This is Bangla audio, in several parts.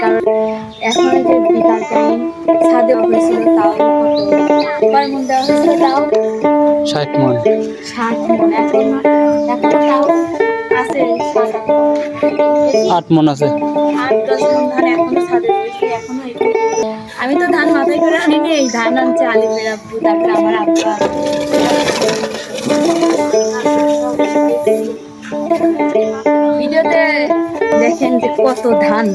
কারণ এখন যে বিকাল টাইম ছাদে হয়েছিল তাও মন দেওয়া হয়েছিল তাও। ষাট মন। ষাট মন এখন এখন তাও আছে আট মন আছে। আট দশ মন ধান এখনও ছাদে রয়েছে এখনও আমি তো ধান মাথায় করে আনিনি এই ধান আনছে আলিমের আব্বু তারপরে আমার আব্বা। যে কত ধান।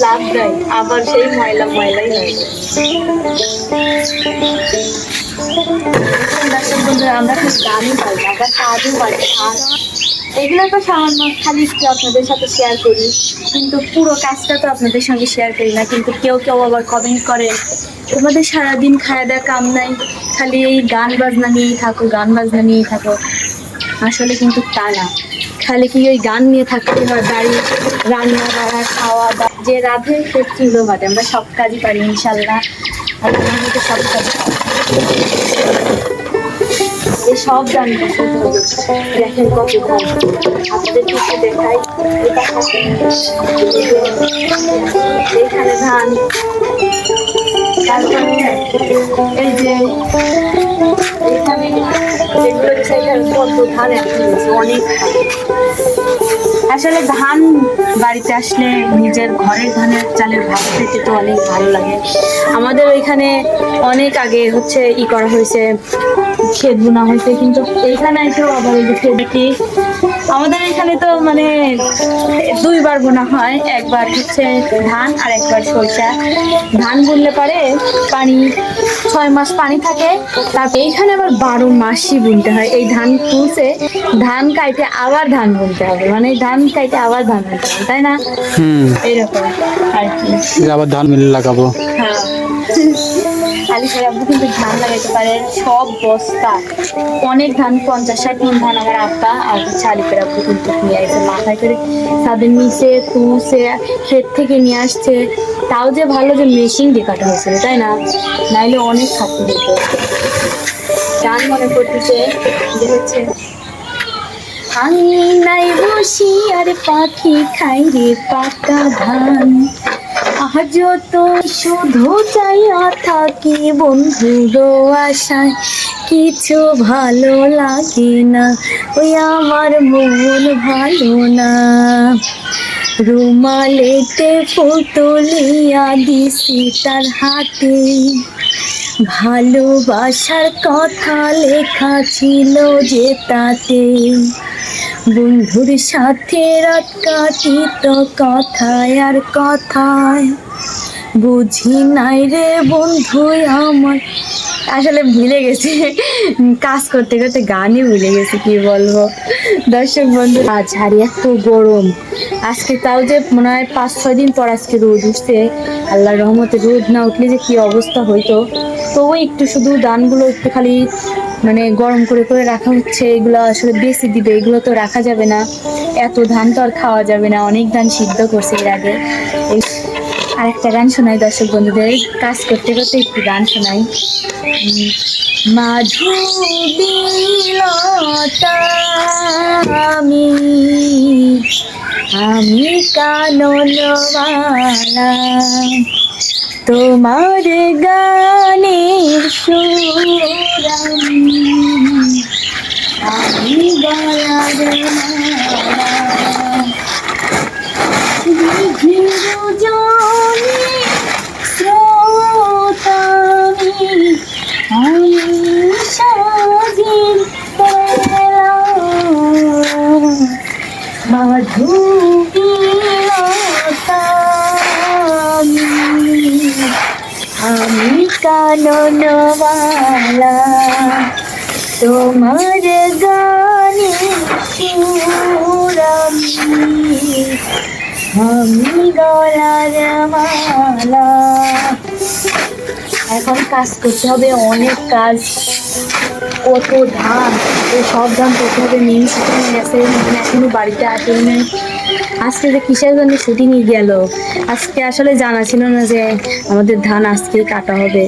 লাভ দেয় আবার সেই ময়লা ময়লাই আমরা খুব দামি পাই আমরা কাজও পাই আর এগুলো তো সামান্য খালি একটু আপনাদের সাথে শেয়ার করি। কিন্তু পুরো কাজটা তো আপনাদের সঙ্গে শেয়ার করি না, কিন্তু কেউ কেউ আবার কমেন্ট করে, তোমাদের সারাদিন খাওয়া দাওয়া কাম নাই, খালি এই গান বাজনা নিয়েই থাকো, গান বাজনা নিয়েই থাকো। আসলে কিন্তু তা না। খালি কি ওই গান নিয়ে থাকতে হয়, বাড়ি রান্না, বাড়া, খাওয়া দাওয়া যে রাধে, সে চুলো বাটে আমরা সব কাজই পারি, ইনশাল্লাহ। আমাদের সব কাজ সব হবে দেখেন কত এটা ধান। এই যে এখানে কত অনেক আসলে ধান বাড়িতে আসলে নিজের ঘরের ধানের চালের ভাত খেতে তো অনেক ভালো লাগে। আমাদের ওইখানে অনেক আগে হচ্ছে ই করা হয়েছে ক্ষেত বোনা হয়েছে কিন্তু এইখানে এসেও আবার এই যে আমাদের এখানে তো মানে দুইবার বোনা হয় একবার হচ্ছে ধান আর একবার সরষা। ধান বুনলে পরে পানি ছয় মাস পানি থাকে তারপর এইখানে আবার বারো মাসই বুনতে হয়। এই ধান তুলছে ধান কাইটে আবার ধান বুনতে হবে মানে ধান কাইটে আবার ধান বুনতে হবে তাই না? এইরকম আর কি। আবার ধান মিলে লাগাবো। হ্যাঁ। করে আব্বু কিন্তু ধান লাগাইতে পারে সব বস্তা। অনেক ধান, পঞ্চাশ ষাট মন ধান আমার আব্বা আর হচ্ছে আলিপের আব্বু কিন্তু নিয়ে আসে মাথায় করে তাদের নিচে তুলছে ক্ষেত থেকে নিয়ে আসছে। তাও যে ভালো যে মেশিন দিয়ে কাটা হয়েছিল তাই না? নাইলে অনেক খাটতে দিত গান মনে করতেছে যে হচ্ছে, আমি নাই বসি, আর পাখি খাই রে পাকা ধান। আজ তো শুধু চাইয়া থাকি বন্ধুর আশায়। কিছু ভালো লাগে না, ওই আমার মন ভালো না। রুমালেতে পুতুলিয়া দিছি তার হাতে। ভালোবাসার কথা লেখা ছিল যে তাতে। বন্ধুর সাথে রাত কাটিত কথায় আর কথায়। বুঝি নাই রে বন্ধু আমার। আসলে ভুলে গেছি। কাজ করতে করতে গানই ভুলে গেছি, কি বলব? দর্শক বন্ধু, আজ হারি এত গরম। আজকে তাও যে মনে হয় পাঁচ ছয় দিন পর আজকে রোদ উঠছে। আল্লাহর রহমতে রোদ না উঠলে যে কি অবস্থা হইতো। তো ওই একটু শুধু দানগুলো একটু খালি মানে গরম করে করে রাখা হচ্ছে, এগুলো আসলে বেশি দিবে, এগুলো তো রাখা যাবে না। এত ধান তো আর খাওয়া যাবে না, অনেক ধান সিদ্ধ করছে এর আগে। এই আর একটা গান শোনাই দর্শক বন্ধুদের, কাজ করতে করতে একটু গান শোনাই। মাধুবিলতা আমি আমি কাননওয়ালা। তোমার গানের সুরানি আমি সাজির পেলা মাধুবিলতামি আমি কাননওয়ালা, তোমার গানে সুরামি। আমি গলার মালা। এখন কাজ করতে হবে, অনেক কাজ। কত ধান সব ধান করতে হবে মেন গেছে মানে এখনও বাড়িতে আসেনি। আজকে যে কিসের জন্য শুটিংয়ে গেল, আজকে আসলে জানা ছিল না যে আমাদের ধান আজকেই কাটা হবে।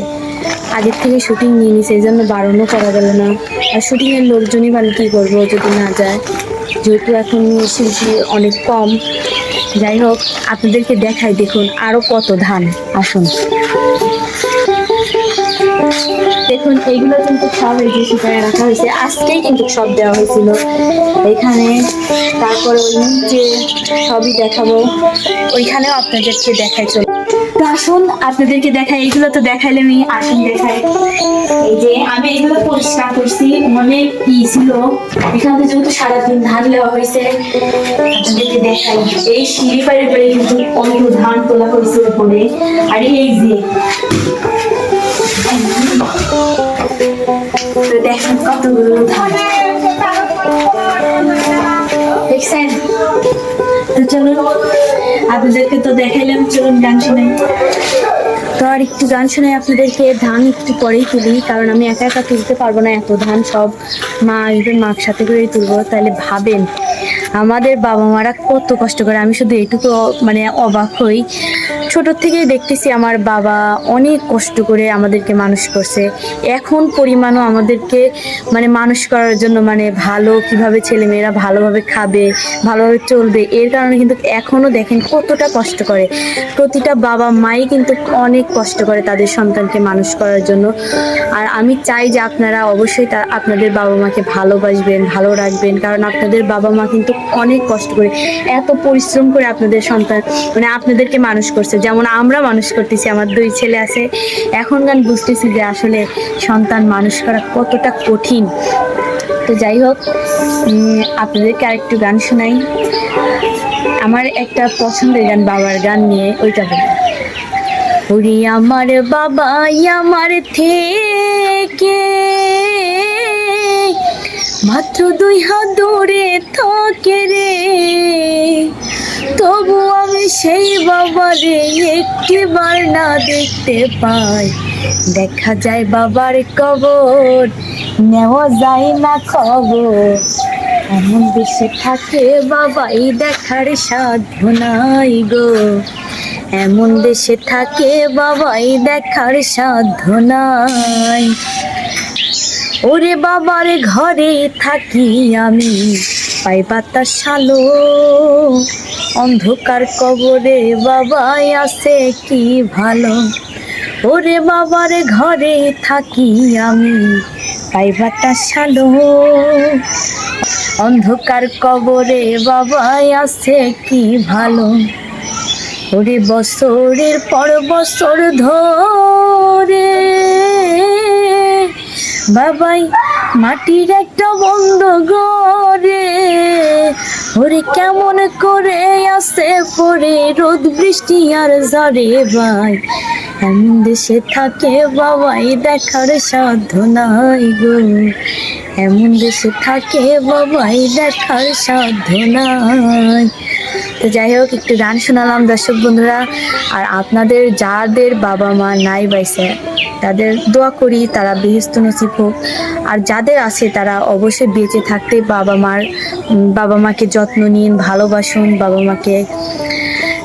আগের থেকে শুটিং নিয়ে নিছে, এই জন্য বারণও করা গেল না। আর শুটিংয়ের লোকজনই মানে কী করব যদি না যায়? যেহেতু এখন শিল্পী অনেক কম। যাই হোক, আপনাদেরকে দেখাই দেখুন আরও কত ধান, আসুন। দেখুন এইগুলো কিন্তু সব এই শুকায় রাখা হয়েছে। আজকেই কিন্তু সব দেওয়া হয়েছিল। এখানে তারপর ওই নিচে সবই দেখাবো। ওইখানেও আপনাদেরকে দেখাই চলো। তো আসুন, আপনাদেরকে দেখাই। এগুলো তো দেখাইলে আমি আসুন দেখাই। এই যে আমি এগুলো পরিষ্কার করছি। অনেক ই ছিল। এখানে যেহেতু সারাদিন ধান দেওয়া হয়েছে, আপনাদেরকে দেখাই। এই সিঁড়ি পাড়ে পাড়ে কিন্তু অনেক ধান তোলা হয়েছে উপরে। আর এই যে তো দেখেন কতগুলো ধান দেখছেন? তো চলুন আপনাদেরকে তো দেখাইলাম চলুন গান শোনাই। তো আর একটু গান শোনাই আপনাদেরকে ধান একটু পরেই তুলি, কারণ আমি একা একা তুলতে পারব না, এত ধান সব মা আসবেন মার সাথে করেই তুলবো, তাহলে ভাবেন। আমাদের বাবা মারা কত কষ্ট করে, আমি শুধু এইটুকু মানে অবাক হই। ছোট থেকেই দেখতেছি আমার বাবা অনেক কষ্ট করে আমাদেরকে মানুষ করছে। এখন পরিমাণও আমাদেরকে মানে মানুষ করার জন্য মানে ভালো কীভাবে ছেলেমেয়েরা ভালোভাবে খাবে, ভালোভাবে চলবে, এর কারণে কিন্তু এখনও দেখেন কতটা কষ্ট করে। প্রতিটা বাবা মাই কিন্তু অনেক কষ্ট করে তাদের সন্তানকে মানুষ করার জন্য। আর আমি চাই যে আপনারা অবশ্যই তা আপনাদের বাবা মাকে ভালোবাসবেন, ভালো রাখবেন। কারণ আপনাদের বাবা মা কিন্তু অনেক কষ্ট করে, এত পরিশ্রম করে আপনাদের সন্তান মানে আপনাদেরকে মানুষ করছে। যেমন আমরা মানুষ করতেছি, আমার দুই ছেলে আছে। এখন গান বুঝতেছি যে আসলে সন্তান মানুষ করা কতটা কঠিন। তো যাই হোক আপনাদেরকে আরেকটু গান শোনাই। আমার একটা পছন্দের গান, বাবার গান নিয়ে, ওইটা বলি ওরে আমার বাবা আমার থেকে। মাত্র দুই হাত দূরে থাকে রে। তবু আমি সেই বাবারে একটিবার না দেখতে পাই। দেখা যায় বাবার কবর, নেওয়া যায় না খবর। এমন দেশে থাকে বাবাই দেখার সাধ্য নাই গো। এমন দেশে থাকে বাবাই দেখার সাধ্য নাই। ওরে বাবার ঘরে থাকি আমি, পাই বাতাস সালো অন্ধকার কবরে বাবাই আছে কি ভালো? ওরে বাবার ঘরে থাকি আমি, পাই বাতাস সালো অন্ধকার কবরে বাবাই আছে কি ভালো? ওরে বছরের পর বছর ধরে বাবাই মাটির একটা বন্ধ ঘরে। ওরে কেমন করে আসে পরে রোদ, বৃষ্টি আর ঝরে ভাই এমন দেশে থাকে বাবাই, দেখার সাধ্য নাই গো। এমন দেশে থাকে বাবাই, দেখার সাধ্য নাই। তো যাই হোক, একটু গান শোনালাম দর্শক বন্ধুরা। আর আপনাদের, যাদের বাবা মা নাই বাইসে, তাদের দোয়া করি তারা বেহেস্ত নসিব হোক। আর যাদের আছে, তারা অবশ্যই বেঁচে থাকতে বাবা মার বাবা মাকে যত্ন নিন, ভালোবাসুন, বাবা মাকে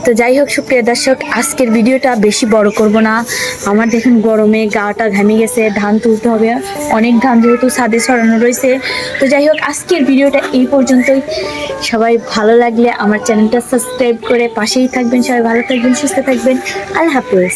তো যাই হোক, সুপ্রিয় দর্শক, আজকের ভিডিওটা বেশি বড় করব না। আমার দেখুন, গরমে গাটা ঘামে গেছে, ধান তুলতে হবে। অনেক ধান যেহেতু ছাদে ছড়ানো রয়েছে। তো যাই হোক, আজকের ভিডিওটা এই পর্যন্তই। সবাই ভালো লাগলে আমার চ্যানেলটা সাবস্ক্রাইব করে পাশেই থাকবেন। সবাই ভালো থাকবেন, সুস্থ থাকবেন। আল্লাহ হাফিজ।